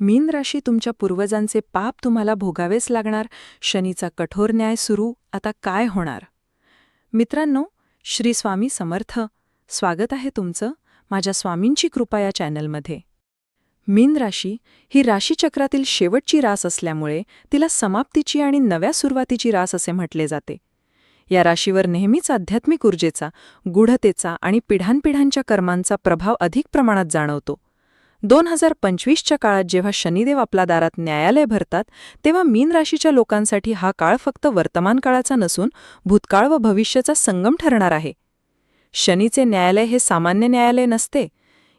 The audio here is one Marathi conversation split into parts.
मीन राशी तुमच्या पूर्वजांचे पाप तुम्हाला भोगावेच लागणार. शनीचा कठोर न्याय सुरू. आता काय होणार? मित्रांनो श्री स्वामी समर्थ. स्वागत आहे तुमचं माझ्या स्वामींची कृपा या चॅनलमध्ये. मीन राशी ही राशीचक्रातील शेवटची रास असल्यामुळे तिला समाप्तीची आणि नव्या सुरुवातीची रास असे म्हटले जाते. या राशीवर नेहमीच आध्यात्मिक ऊर्जेचा गूढतेचा आणि पिढ्यानपिढ्यांच्या कर्मांचा प्रभाव अधिक प्रमाणात जाणवतो. दोन हजार पंचवीसच्या काळात जेव्हा शनिदेव आपला दारात न्यायालय भरतात तेव्हा मीन राशीच्या लोकांसाठी हा काळ फक्त वर्तमान काळाचा नसून भूतकाळ व भविष्याचा संगम ठरणार आहे. शनीचे न्यायालय हे सामान्य न्यायालय नसते.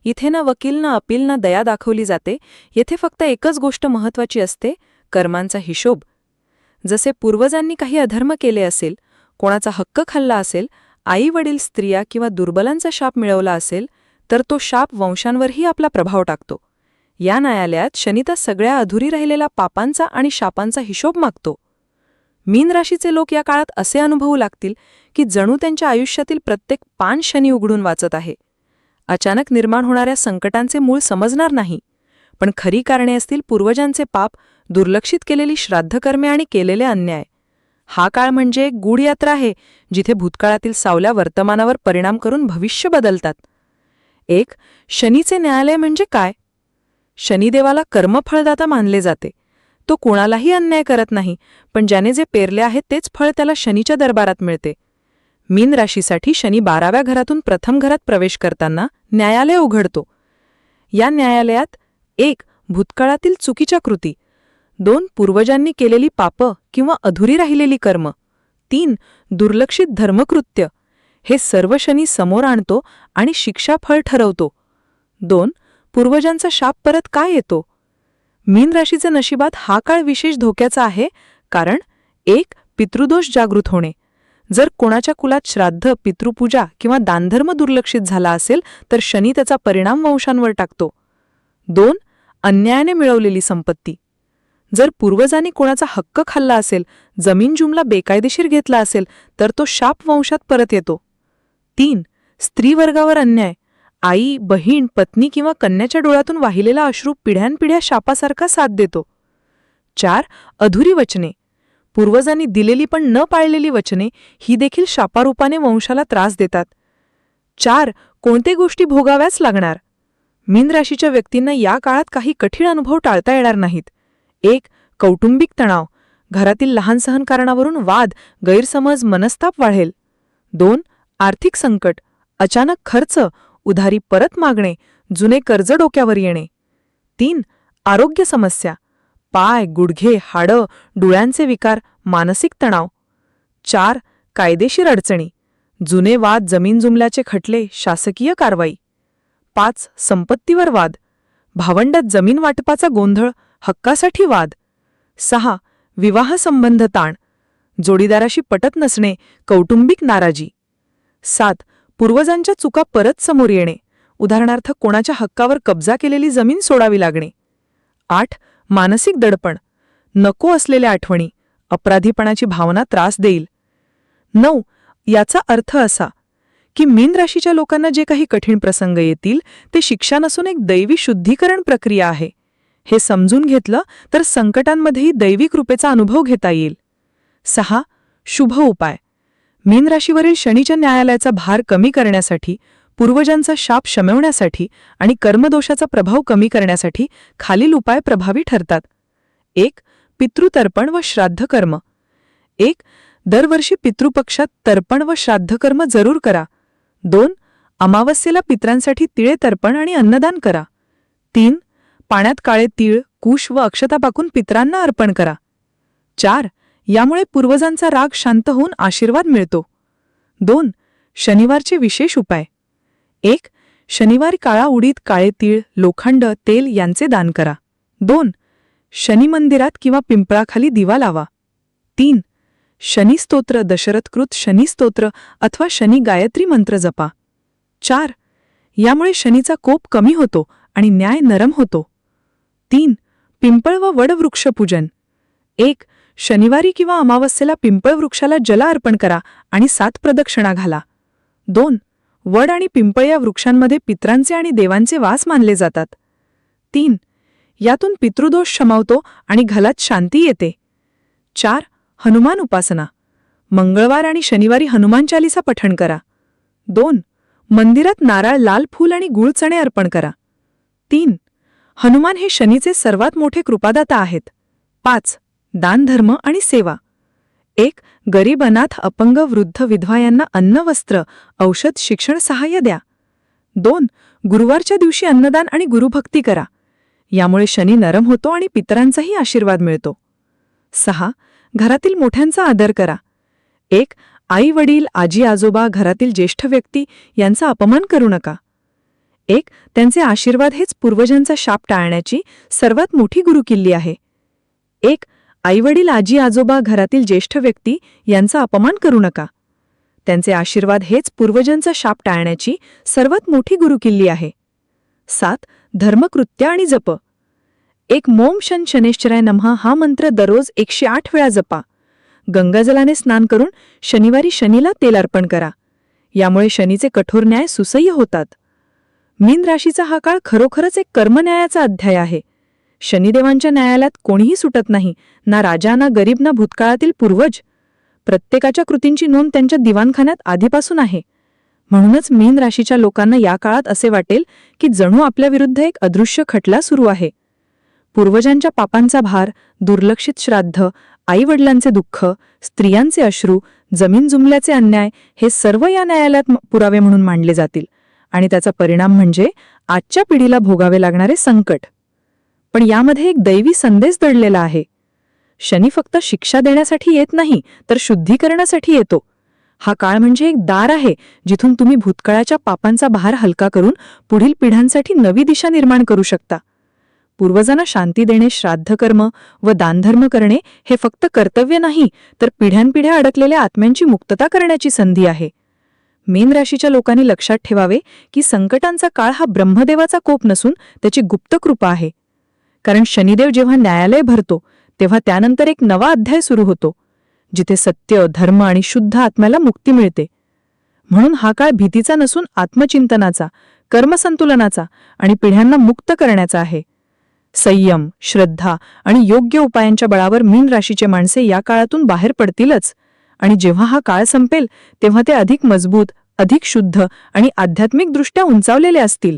इथे ना वकील ना अपील ना दया दाखवली जाते येथे फक्त एकच गोष्ट महत्वाची असते कर्मांचा हिशोब. जसे पूर्वजांनी काही अधर्म केले असेल कोणाचा हक्क खाल्ला असेल आई वडील स्त्रिया किंवा दुर्बलांचा शाप मिळवला असेल तर तो शाप वंशांवरही आपला प्रभाव टाकतो. या न्यायालयात शनिता सगळ्या अधुरी राहिलेल्या पापांचा आणि शापांचा हिशोब मागतो. मीन राशीचे लोक या काळात असे अनुभवू लागतील की जणू त्यांच्या आयुष्यातील प्रत्येक पान शनी उघडून वाचत आहे. अचानक निर्माण होणाऱ्या संकटांचे मूळ समजणार नाही. पण खरी कारणे असतील पूर्वजांचे पाप दुर्लक्षित केलेली श्राद्धकर्मे आणि केलेले अन्याय. हा काळ म्हणजे एक गूढ यात्रा आहे जिथे भूतकाळातील सावल्या वर्तमानावर परिणाम करून भविष्य बदलतात. एक शनीचे न्यायालय म्हणजे काय? शनिदेवाला कर्मफळदाता मानले जाते. तो कोणालाही अन्याय करत नाही पण ज्याने जे पेरले आहे तेच फळ त्याला शनीच्या दरबारात मिळते. मीन राशीसाठी शनी बाराव्या घरातून प्रथम घरात प्रवेश करताना न्यायालय उघडतो. या न्यायालयात एक भूतकाळातील चुकीच्या कृती. दोन पूर्वजांनी केलेली पापं किंवा अधुरी राहिलेली कर्म. तीन दुर्लक्षित धर्मकृत्य. हे सर्व शनी समोर आणतो आणि शिक्षाफळ ठरवतो. दोन पूर्वजांचा शाप परत काय येतो? मीन राशीच्या नशिबात हा काळ विशेष धोक्याचा आहे कारण एक पितृदोष जागृत होणे. जर कोणाच्या कुलात श्राद्ध पितृपूजा किंवा दानधर्म दुर्लक्षित झाला असेल तर शनी त्याचा परिणाम वंशांवर टाकतो. दोन अन्यायाने मिळवलेली संपत्ती. जर पूर्वजांनी कोणाचा हक्क खाल्ला असेल जमीन जुमला बेकायदेशीर घेतला असेल तर तो शाप वंशात परत येतो. तीन स्त्रीवर्गावर अन्याय. आई बहीण पत्नी किंवा कन्याच्या डोळ्यातून वाहिलेला अश्रू पिढ्यानपिढ्या शापासारखा साथ देतो. चार अधुरी वचने. पूर्वजांनी दिलेली पण न पाळलेली वचने ही देखील शापारूपाने वंशाला त्रास देतात. चार कोणते गोष्टी भोगाव्याच लागणार? मीन राशीच्या व्यक्तींना या काळात काही कठीण अनुभव टाळता येणार नाहीत. एक कौटुंबिक तणाव. घरातील लहान कारणावरून वाद गैरसमज मनस्ताप वाढेल. दोन आर्थिक संकट अचानक खर्च उधारी परत मागणे जुने कर्ज डोक्यावर येणे. तीन आरोग्य समस्या. पाय गुडघे हाडं डोळ्यांचे विकार मानसिक तणाव. चार कायदेशीर अडचणी. जुने वाद जमीन जुमल्याचे खटले शासकीय कारवाई. पाच संपत्तीवर वाद. भावंडात जमीन वाटपाचा गोंधळ हक्कासाठी वाद. सहा विवाहसंबंध ताण. जोडीदाराशी पटत नसणे कौटुंबिक नाराजी. सात पूर्वजांच्या चुका परत समोर येणे. उदाहरणार्थ कोणाच्या हक्कावर कब्जा केलेली जमीन सोडावी लागणे. आठ मानसिक दडपण. नको असलेल्या आठवणी. अपराधीपणाची भावना त्रास देईल. नऊ याचा अर्थ असा की मीन राशीच्या लोकांना जे काही कठीण प्रसंग येतील ते शिक्षा नसून एक दैवी शुद्धीकरण प्रक्रिया आहे. हे समजून घेतलं तर संकटांमध्येही दैवी कृपेचा अनुभव घेता येईल. सहा शुभ उपाय. मीन राशीवरील शनीच्या न्यायालयाचा भार कमी करण्यासाठी पूर्वजांचा शाप शमवण्यासाठी आणि कर्मदोषाचा प्रभाव कमी करण्यासाठी खालील उपाय प्रभावी ठरतात. एक पितृतर्पण व श्राद्धकर्म. एक दरवर्षी पितृपक्षात तर्पण व श्राद्धकर्म जरूर करा. दोन अमावस्येला पित्रांसाठी तिळे तर्पण आणि अन्नदान करा. तीन पाण्यात काळे तीळ कुश व अक्षता पाकून पित्रांना अर्पण करा. चार यामुळे पूर्वजांचा राग शांत होऊन आशीर्वाद मिळतो. दोन शनिवारचे विशेष उपाय. एक शनिवार काळा उडीद काळे तीळ लोखंड तेल यांचे दान करा. दोन शनी मंदिरात किंवा पिंपळाखाली दिवा लावा. तीन शनिस्तोत्र दशरथकृत शनिस्तोत्र अथवा शनी गायत्री मंत्र जपा. चार यामुळे शनीचा कोप कमी होतो आणि न्याय नरम होतो. तीन पिंपळ व वडवृक्षपूजन एक शनिवारी किंवा अमावस्येला पिंपळ वृक्षाला जल अर्पण करा आणि सात प्रदक्षिणा घाला. दोन वड आणि पिंपळ या वृक्षांमध्ये पित्रांचे आणि देवांचे वास मानले जातात. तीन यातून पितृदोष क्षमावतो आणि घलात शांती येते. चार हनुमान उपासना. मंगळवार आणि शनिवारी हनुमान चालिसा पठण करा. दोन मंदिरात नारळ लाल फूल आणि गुळचणे अर्पण करा. तीन हनुमान हे शनीचे सर्वात मोठे कृपादाता आहेत. पाच दानधर्म आणि सेवा. एक गरीब अनाथ अपंग वृद्ध विधवा यांना अन्न वस्त्र औषध शिक्षण सहाय्य द्या. दोन गुरुवारच्या दिवशी अन्नदान आणि गुरुभक्ती करा. यामुळे शनी नरम होतो आणि पितरांचाही आशीर्वाद मिळतो. सहा घरातील मोठ्यांचा आदर करा. एक आई वडील आजी आजोबा घरातील ज्येष्ठ व्यक्ती यांचा अपमान करू नका. एक त्यांचे आशीर्वाद हेच पूर्वजांचा शाप टाळण्याची सर्वात मोठी गुरुकिल्ली आहे. एक आईवडील आजी आजोबा घरातील ज्येष्ठ व्यक्ती यांचा अपमान करू नका. त्यांचे आशीर्वाद हेच पूर्वजांचा शाप टाळण्याची सर्वात मोठी गुरुकिल्ली आहे. सात धर्मकृत्य आणि जप. एक मोम शन शनेश्चराय नमः हा मंत्र दररोज एकशे आठ वेळा जपा. गंगाजलाने स्नान करून शनिवारी शनीला तेल अर्पण करा. यामुळे शनीचे कठोर न्याय सुसह्य होतात. मीन राशीचा हा काळ खरोखरच एक कर्मन्यायाचा अध्याय आहे. शनिदेवांच्या न्यायालयात कोणीही सुटत नाही ना राजा ना गरीब ना भूतकाळातील पूर्वज. प्रत्येकाच्या कृतींची नोंद त्यांच्या दिवाणखान्यात आधीपासून आहे. म्हणूनच मीन राशीच्या लोकांना या काळात असे वाटेल की जणू आपल्याविरुद्ध एक अदृश्य खटला सुरू आहे. पूर्वजांच्या पापांचा भार दुर्लक्षित श्राद्ध आईवडिलांचे दुःख स्त्रियांचे अश्रू जमीन जुमल्याचे अन्याय हे सर्व या न्यायालयात पुरावे म्हणून मांडले जातील. आणि त्याचा परिणाम म्हणजे आजच्या पिढीला भोगावे लागणारे संकट. पण यामध्ये एक दैवी संदेश दडलेला आहे. शनी फक्त शिक्षा देण्यासाठी येत नाही तर शुद्धीकरणासाठी येतो. हा काळ म्हणजे एक दार आहे जिथून तुम्ही भूतकाळाच्या पापांचा भार हलका करून पुढील पिढ्यांसाठी नवी दिशा निर्माण करू शकता. पूर्वजांना शांती देणे श्राद्धकर्म व दानधर्म करणे हे फक्त कर्तव्य नाही तर पिढ्यानपिढ्या अडकलेल्या आत्म्यांची मुक्तता करण्याची संधी आहे. मेन राशीच्या लोकांनी लक्षात ठेवावे की संकटांचा काळ हा ब्रह्मदेवाचा कोप नसून त्याची गुप्त कृपा आहे. कारण शनिदेव जेव्हा न्यायालय भरतो तेव्हा त्यानंतर एक नवा अध्याय सुरू होतो जिथे सत्य धर्म आणि शुद्ध आत्म्याला मुक्ती मिळते. म्हणून हा काळ भीतीचा नसून आत्मचिंतनाचा कर्मसंतुलनाचा आणि पिढ्यांना मुक्त करण्याचा आहे. संयम श्रद्धा आणि योग्य उपायांच्या बळावर मीन राशीचे माणसे या काळातून बाहेर पडतीलच. आणि जेव्हा हा काळ संपेल तेव्हा ते अधिक मजबूत अधिक शुद्ध आणि आध्यात्मिकदृष्ट्या उंचावलेले असतील.